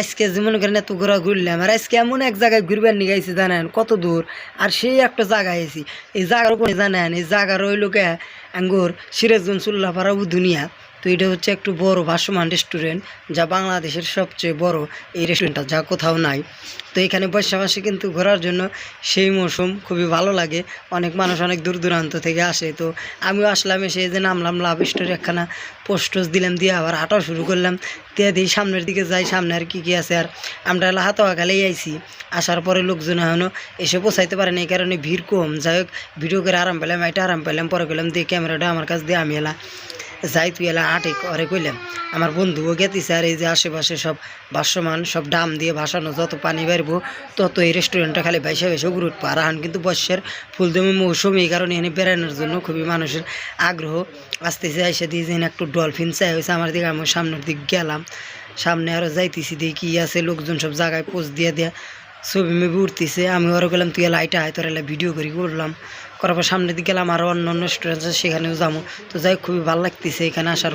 আজকে যেমন এখানে এত ঘোরা ঘুরলাম আর আজকে এমন এক জায়গায় ঘুরবার নিয়ে গেছি জানেন, কত দূর। আর সেই একটা জায়গায় এসি এই জায়গার উপরে জানেন, এই জায়গা রইল কে আঙ্গুর, সিরাজগঞ্জ চুল্লাপাড়া দুনিয়া তো এটা হচ্ছে একটু বড় ভাসমান রেস্টুরেন্ট যা বাংলাদেশের সবচেয়ে বড় এই রেস্টুরেন্টটা যা কোথাও নাই। তো এখানে বৈশাখ মাসে কিন্তু ঘোরার জন্য সেই মৌসুম খুবই ভালো লাগে। অনেক মানুষ অনেক দূর দূরান্ত থেকে আসে। তো আমিও আসলাম এসে যে নামলাম লাভ স্টোরি একখানা পোস্টস দিলাম, দিয়ে আবার হাঁটাও শুরু করলাম। দিয়ে দিই সামনের দিকে যাই, সামনে আর কী কী আছে আর। আমরা এলা হাতোয়া গেলেই আইছি। আসার পরে লোকজন এখনও এসে পৌঁছাইতে পারে না এই কারণে ভিড় কম। যাই হোক ভিডিও করে আরাম পেলাম এটা আরাম পেলাম, পরে গেলাম দিয়ে ক্যামেরাটা আমার কাছে দিয়ে আমি এলা যাই তুই এলা আটে করে কইলাম, আমার বন্ধুও গেতিছে আর এই যে আশেপাশে সব ভাসমান, সব ডাম দিয়ে ভাসানো যত পানি বেরবো, তত এই রেস্টুরেন্টটা খালি বাইসে বাইসে গুরুত্ব আর এখন কিন্তু বর্ষার ফুলদমি মৌসুম, এই কারণে এখানে বেড়ানোর জন্য খুবই মানুষের আগ্রহ। আসতেছে এসে দিয়ে যেন একটু ডলফিন চাই হয়েছে আমার দিকে আমি সামনের দিক গেলাম। সামনে আরও যাইতেছি দিয়ে কি আছে, লোকজন সব জায়গায় পোস্ট দিয়ে দেয়া ছবি মেবি উঠতেছে, আমি ওরা গেলাম তুই লাইটে আয়, তোর এলা ভিডিও করি করলাম। করার পর সামনের দিকে গেলাম আরও অন্য অন্য স্টুডেন্ট সেখানেও যাব। তো যাই খুবই ভালো লাগতেছে এখানে আসার